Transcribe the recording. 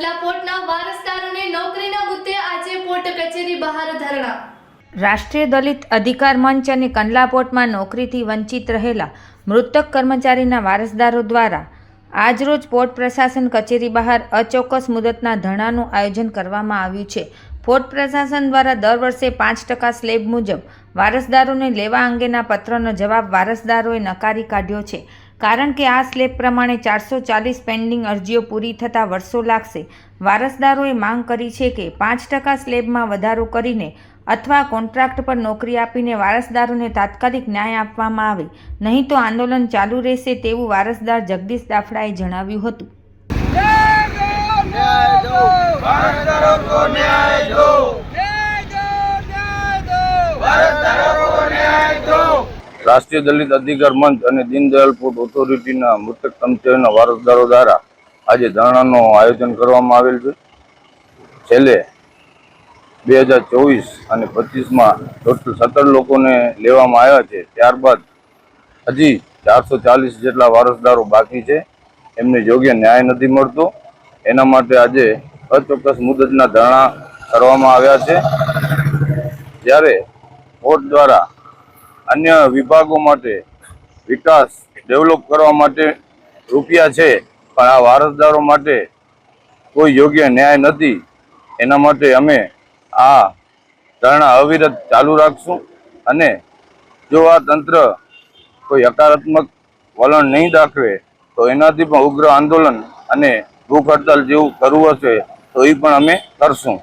કંડલા પોર્ટના વારસદારોને નોકરીના મુદ્દે આજે પોર્ટ કચેરી બહાર ધરણા. રાષ્ટ્રીય દલિત અધિકાર મંચ અને કંડલા પોર્ટમાં નોકરીથી વંચિત રહેલા મૃતક કર્મચારીના વારસદારો દ્વારા આજરોજ પોર્ટ પ્રશાસન કચેરી બહાર અચોક્કસ મુદતના ધરણાનું આયોજન કરવામાં આવ્યું છે. પોર્ટ પ્રશાસન દ્વારા દર વર્ષે પાંચ ટકા સ્લેબ મુજબ વારસદારોને લેવા અંગેના પત્રનો જવાબ વારસદારોએ નકારી કાઢ્યો છે. કારણ કે આ સ્લેબ પ્રમાણે ચારસો ચાલીસ પેન્ડિંગ અરજીઓ પૂરી થતાં વર્ષો લાગશે. વારસદારોએ માંગ કરી છે કે પાંચ ટકા સ્લેબમાં વધારો કરીને અથવા કોન્ટ્રાક્ટ પર નોકરી આપીને વારસદારોને તાત્કાલિક ન્યાય આપવામાં આવે નહીં તો આંદોલન ચાલુ રહેશે તેવું વારસદાર જગદીશ દાફડાએ જણાવ્યું હતું. રાષ્ટ્રીય દલિત અધિકાર મંચ અને દીનદયાલ પોર્ટ ઓથોરિટીના મૃતક કર્મચારીના વારસદારો દ્વારા આજે ધરણાનું આયોજન કરવામાં આવેલ છે. છેલ્લે બે હજાર ચોવીસ અને પચીસમાં ટોટલ સત્તર લોકોને લેવામાં આવ્યા છે. ત્યારબાદ હજી ચારસો ચાલીસ જેટલા વારસદારો બાકી છે. એમને યોગ્ય ન્યાય નથી મળતો. એના માટે આજે અચોક્કસ મુદતના ધરણા કરવામાં આવ્યા છે. જ્યારે કોર્ટ દ્વારા અન્ય વિભાગો માટે વિકાસ, ડેવલપ કરવા માટે રૂપિયા છે, પણ આ વારસદારો માટે કોઈ યોગ્ય ન્યાય નથી. એના માટે અમે આ ધરણા અવિરત ચાલુ રાખશું અને જો આ તંત્ર કોઈ હકારાત્મક વલણ નહીં દાખવે, તો એનાથી પણ ઉગ્ર આંદોલન અને ભૂખ હડતાલ જેવું કરવું હશે, તો એ પણ અમે કરશું.